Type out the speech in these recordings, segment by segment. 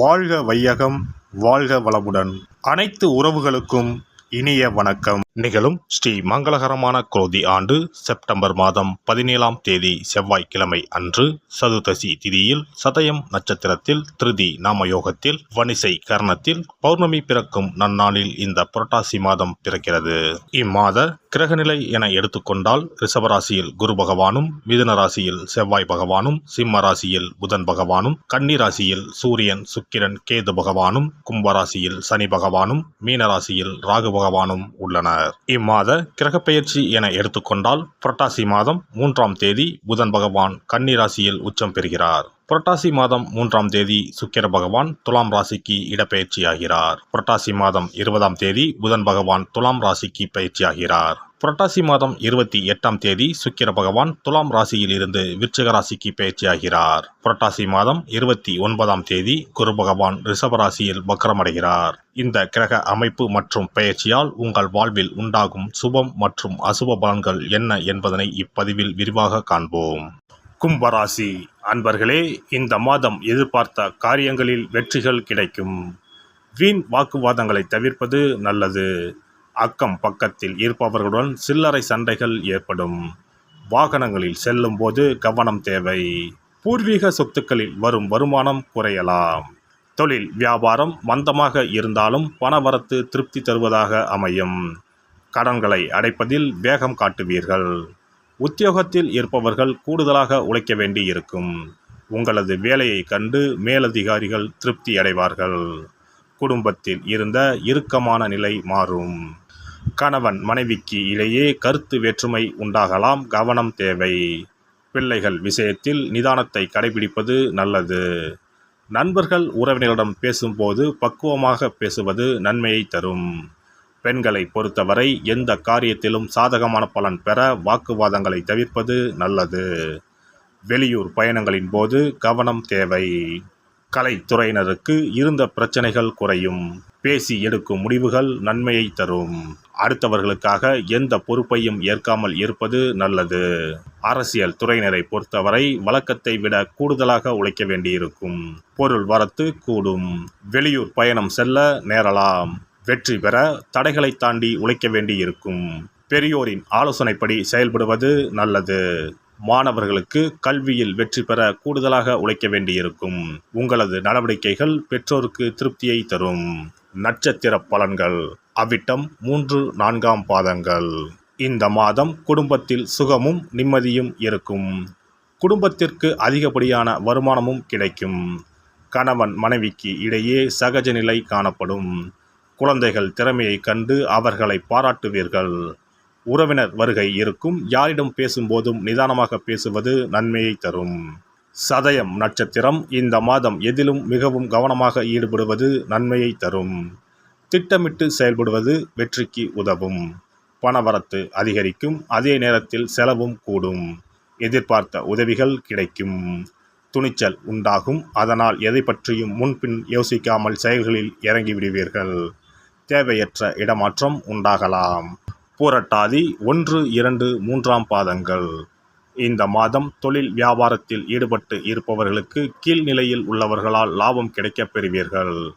வாழ்க வையகம் வாழ்க வளமுடன். அனைத்து உறவுகளுக்கும் இனிய வணக்கம். நிகழும் ஸ்ரீ மங்களகரமான குரோதி ஆண்டு செப்டம்பர் மாதம் பதினேழாம் தேதி செவ்வாய்க்கிழமை அன்று சதுர்தசி திதியில் சதயம் நட்சத்திரத்தில் திருதி நாமயோகத்தில் வனிசை கர்ணத்தில் பௌர்ணமி பிறக்கும் நன்னாளில் இந்த புரட்டாசி மாதம் பிறக்கிறது. இம்மாத கிரகநிலை என எடுத்துக்கொண்டால் ரிஷபராசியில் குரு பகவானும் மிதுன ராசியில் செவ்வாய் பகவானும் சிம்ம ராசியில் புதன் பகவானும் கன்னி ராசியில் சூரியன் சுக்கிரன் கேது பகவானும் கும்பராசியில் சனி பகவானும் மீனராசியில் ராகு பகவானும் உள்ளனர். இம்மாத கிரகப்பெயர்ச்சி என எடுத்துக்கொண்டால் புரட்டாசி மாதம் மூன்றாம் தேதி புதன் பகவான் கன்னிராசியில் உச்சம் பெறுகிறார். புரட்டாசி மாதம் மூன்றாம் தேதி சுக்கிர பகவான் துலாம் ராசிக்கு இடப்பெயர்ச்சியாகிறார். புரட்டாசி மாதம் இருபதாம் தேதி புதன் பகவான் துலாம் ராசிக்கு பயிற்சியாகிறார். புரட்டாசி மாதம் இருபத்தி எட்டாம் தேதி சுக்கிர பகவான் துலாம் ராசியில் இருந்து விருச்சக ராசிக்கு பயிற்சியாகிறார். புரட்டாசி மாதம் இருபத்தி ஒன்பதாம் தேதி குரு பகவான் ரிஷப ராசியில் வக்கரமடைகிறார். இந்த கிரக அமைப்பு மற்றும் பெயர்ச்சியால் உங்கள் வாழ்வில் உண்டாகும் சுபம் மற்றும் அசுப பலன்கள் என்ன என்பதனை இப்பதிவில் விரிவாக காண்போம். கும்பராசி அன்பர்களே இந்த மாதம் எதிர்பார்த்த காரியங்களில் வெற்றிகள் கிடைக்கும். வீண் வாக்குவாதங்களை தவிர்ப்பது நல்லது. அக்கம் பக்கத்தில் இருப்பவர்களுடன் சில்லறை சண்டைகள் ஏற்படும். வாகனங்களில் செல்லும் போது கவனம் தேவை. பூர்வீக சொத்துக்களில் வரும் வருமானம் குறையலாம். தொழில் வியாபாரம் மந்தமாக இருந்தாலும் பணவரத்து திருப்தி தருவதாக அமையும். கடன்களை அடைப்பதில் வேகம் காட்டுவீர்கள். உத்தியோகத்தில் இருப்பவர்கள் கூடுதலாக உழைக்க வேண்டி இருக்கும் உங்களது வேலையை கண்டு மேலதிகாரிகள் திருப்தி அடைவார்கள். குடும்பத்தில் இருந்த இறுக்கமான நிலை மாறும். கணவன் மனைவிக்கு இடையே கருத்து வேற்றுமை உண்டாகலாம் கவனம் தேவை. பிள்ளைகள் விஷயத்தில் நிதானத்தை கடைபிடிப்பது நல்லது. நண்பர்கள் உறவினரிடம் பேசும்போது பக்குவமாக பேசுவது நன்மையை தரும். பெண்களை பொறுத்தவரை எந்த காரியத்திலும் சாதகமான பலன் பெற வாக்குவாதங்களை தவிர்ப்பது நல்லது. வெளியூர் பயணங்களின் போது கவனம் தேவை. கலைத்துறையினருக்கு இருந்த பிரச்சனைகள் குறையும். பேசி எடுக்கும் முடிவுகள் நன்மையை தரும். அடுத்தவர்களுக்காக எந்த பொறுப்பையும் ஏற்காமல் இருப்பது நல்லது. அரசியல் துறையினரை பொறுத்தவரை வழக்கத்தை விட கூடுதலாக உழைக்க வேண்டியிருக்கும். பொருள் வரத்து கூடும். வெளியூர் பயணம் செல்ல நேரலாம். வெற்றி பெற தடைகளை தாண்டி உழைக்க வேண்டியிருக்கும். பெரியோரின் ஆலோசனைப்படி செயல்படுவது நல்லது. மாணவர்களுக்கு கல்வியில் வெற்றி பெற கூடுதலாக உழைக்க வேண்டியிருக்கும். உங்களது நடவடிக்கைகள் பெற்றோருக்கு திருப்தியை தரும். நட்சத்திர பலன்கள். அவ்விட்டம் மூன்று நான்காம் பாதங்கள். இந்த மாதம் குடும்பத்தில் சுகமும் நிம்மதியும் இருக்கும். குடும்பத்திற்கு அதிகப்படியான வருமானமும் கிடைக்கும். கணவன் மனைவிக்கு இடையே சகஜ நிலை காணப்படும். குழந்தைகள் திறமையை கண்டு அவர்களை பாராட்டுவீர்கள். உறவினர் வருகை இருக்கும். யாரிடம் பேசும்போதும் நிதானமாக பேசுவது நன்மையை தரும். சதயம் நட்சத்திரம் இந்த மாதம் எதிலும் மிகவும் கவனமாக ஈடுபடுவது நன்மையை தரும். திட்டமிட்டு செயல்படுவது வெற்றிக்கு உதவும். பணவரத்து அதிகரிக்கும். அதே நேரத்தில் செலவும் கூடும். எதிர்பார்த்த உதவிகள் கிடைக்கும். துணிச்சல் உண்டாகும். அதனால் எதை பற்றியும் முன்பின் யோசிக்காமல் செயல்களில் இறங்கிவிடுவீர்கள். தேவையற்ற இடமாற்றம் உண்டாகலாம். பூரட்டாதி ஒன்று இரண்டு மூன்றாம் பாதங்கள். இந்த மாதம் தொழில் வியாபாரத்தில் ஈடுபட்டு இருப்பவர்களுக்கு கீழ்நிலையில் உள்ளவர்களால் லாபம் கிடைக்கப் பெறுவீர்கள்.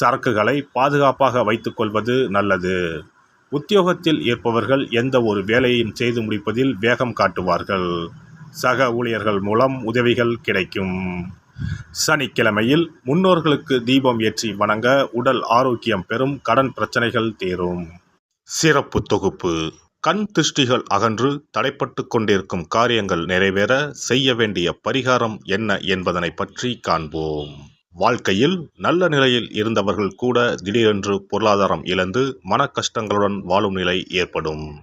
சரக்குகளை பாதுகாப்பாக வைத்துக்கொள்வது நல்லது. உத்தியோகத்தில் இருப்பவர்கள் எந்த ஒரு வேலையையும் செய்து முடிப்பதில் வேகம் காட்டுவார்கள். சக ஊழியர்கள் மூலம் உதவிகள் கிடைக்கும். சனிக்கிழமையில் முன்னோர்களுக்கு தீபம் ஏற்றி வணங்க உடல் ஆரோக்கியம் பெறும் கடன் பிரச்சனைகள் தீரும். சிறப்பு தொகுப்பு. கண் திருஷ்டிகள் அகன்று தடைப்பட்டு கொண்டிருக்கும் காரியங்கள் நிறைவேற செய்ய வேண்டிய பரிகாரம் என்ன என்பதனை பற்றி காண்போம். வாழ்க்கையில் நல்ல நிலையில் இருந்தவர்கள் கூட திடீரென்று பொருளாதாரம் இழந்து மன கஷ்டங்களுடன் வாழும் நிலை ஏற்படும்.